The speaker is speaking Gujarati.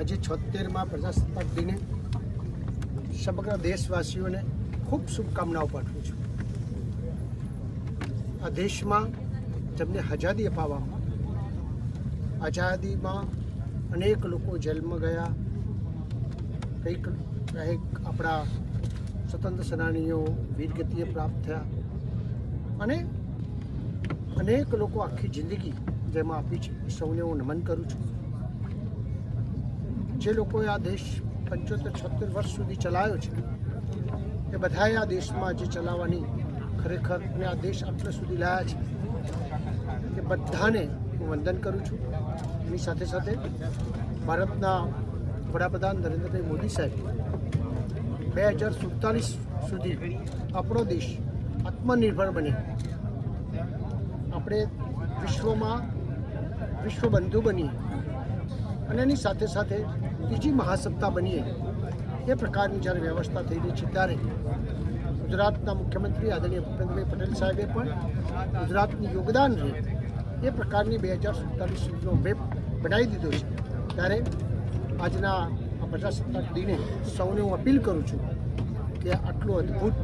આજે છોતેરમાં પ્રજાસત્તાક દિને સમગ્ર દેશવાસીઓને ખૂબ શુભકામનાઓ પાઠવું છું. આ દેશમાં તેમને આઝાદી અપાવવામાં, આઝાદીમાં અનેક લોકો જેલમાં ગયા, કંઈક કંઈક આપણા સ્વતંત્ર સેનાનીઓ વીરગતિએ પ્રાપ્ત થયા અને અનેક લોકો આખી જિંદગી જેમાં આપી છે. સૌને હું નમન કરું છું. જે લોકોએ આ દેશ પંચોતેર છોતેર વર્ષ સુધી ચલાવ્યો છે, એ બધાએ આ દેશમાં જે ચલાવવાની ખરેખર અને આ દેશ આટલા સુધી લાયા છે, એ બધાને હું વંદન કરું છું. એની સાથે સાથે ભારતના વડાપ્રધાન નરેન્દ્રભાઈ મોદી સાહેબ બે હજાર સુડતાલીસ સુધી આપણો દેશ આત્મનિર્ભર બને. આપણે વિશ્વમાં વિશ્વબંધુ બનીએ. અને એની સાથે સાથે ત્રીજી મહાસત્તા બનીએ એ પ્રકારની જ્યારે વ્યવસ્થા થઈ રહી છે ત્યારે ગુજરાતના મુખ્યમંત્રી આદરણીય ભૂપેન્દ્રભાઈ પટેલ સાહેબે પણ ગુજરાતનું યોગદાન રહે એ પ્રકારની બે હજાર સુડતાલીસ સુધીનો મેપ બનાવી દીધો છે. ત્યારે આજના પ્રજાસત્તાક દિને સૌને હું અપીલ કરું છું કે આટલું અદ્ભુત